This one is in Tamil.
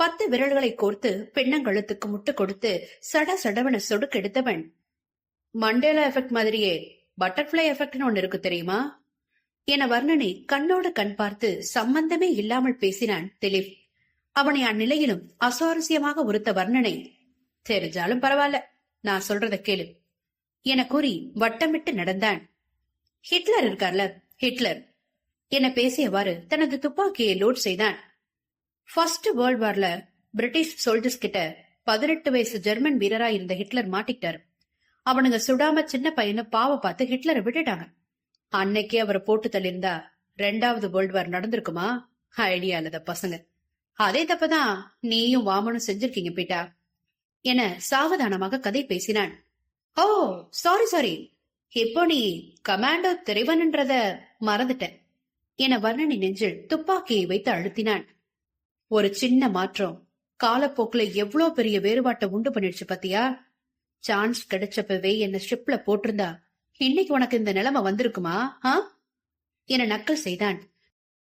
பத்து விரல்களை கோர்த்து பெண்ணங்கழுத்துக்கு முட்டு கொடுத்து சட சடவன சொடுக்கெடுத்தவன் மண்டேலா எஃபெக்ட் மாதிரியே பட்டர்ஃபிளை எஃபெக்ட்னு ஒன்னு இருக்கு தெரியுமா? என வர்ணனை கண்ணோடு கண் பார்த்து சம்பந்தமே இல்லாமல் பேசினான் திலீப். அவனை அந்நிலையிலும் அசுவாரஸ்யமாக உறுத்த வர்ணனை தெரிஞ்சாலும் பரவாயில்ல நான் சொல்றத கேளு என கூறி வட்டமிட்டு நடந்தான். ஹிட்லர் இருக்கார்ல ஹிட்லர் என பேசியவாறு தனது துப்பாக்கியை லோட் செய்தான். ஃபர்ஸ்ட் வேர்ல்ட் வார்ல பிரிட்டிஷ் சோல்ஜர்ஸ் கிட்ட பதினெட்டு வயசு ஜெர்மன் வீரரா இருந்த ஹிட்லர் மாட்டிக்கிட்டாரு. அவனுங்க சுடாம சின்ன பையனை பாவ பார்த்து ஹிட்லரை விட்டுட்டாங்க. அன்னைக்கே அவரை போட்டு தள்ளியிருந்தா ரெண்டாவது வேர்ல்ட் வார் நடந்திருக்குமா? ஐடியா இல்லத பசங்க. அதே தப்பதான் நீயும் வாமனும் செஞ்சிருக்கீங்க பீட்டா. என சாவதானமாக கதை பேசினான். ஓ சாரி சாரி இப்போ நீ கமாண்டோ திரைவன்ன்றத மறந்துட்டேன். என வர்ணனி நெஞ்சில் துப்பாக்கியை வைத்து அழுத்தினான். ஒரு சின்ன மாற்றம். காலப்போக்குல எவ்ளோ பெரிய வேறுபாட்டை உண்டு பண்ணிடுச்சு பாத்தியா? சான்ஸ் கிடைச்சப்பவே என்ன ஷிப்ல போட்டிருந்தா. இன்னைக்கு உனக்கு இந்த நிலைமை வந்திருக்குமா? ஆ? என நக்கல் செய்தான்.